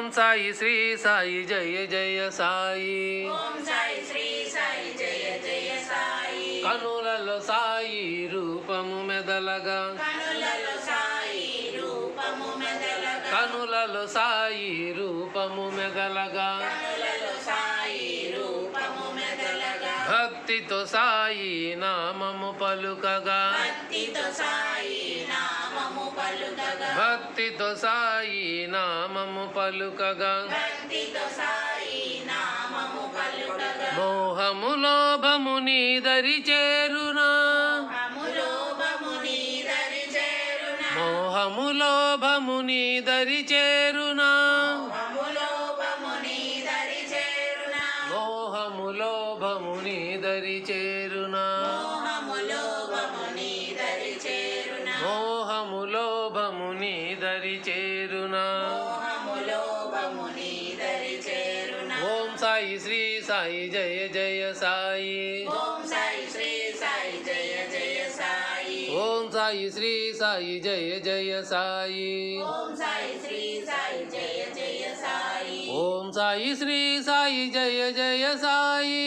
ఓం సాయి శ్రీ సాయి జయ జయ సాయి. కనులలో సాయి రూపము మెదలగా. కనులలో సాయి రూపము మెదలగా. భక్తితో సాయి నామము పలుకగా. సాయి భక్తి సాయి నామము పలుకగా. మోహము లోభము నీదరి చేరునా. మోహము లోభము నీదరి చేరునా. మోహము లోభము నీదరి చేరునా. మోహము లోభము నీ దరి చేరున. ఓం సాయి శ్రీ సాయి జయ జయ సాయి. ఓం సాయి శ్రీ సాయి జయ జయ సాయి. ఓం సాయి శ్రీ సాయి జయ జయ సాయి. ఓం సాయి శ్రీ సాయి జయ జయ సాయి. ఓం సాయి శ్రీ సాయి జయ జయ సాయి.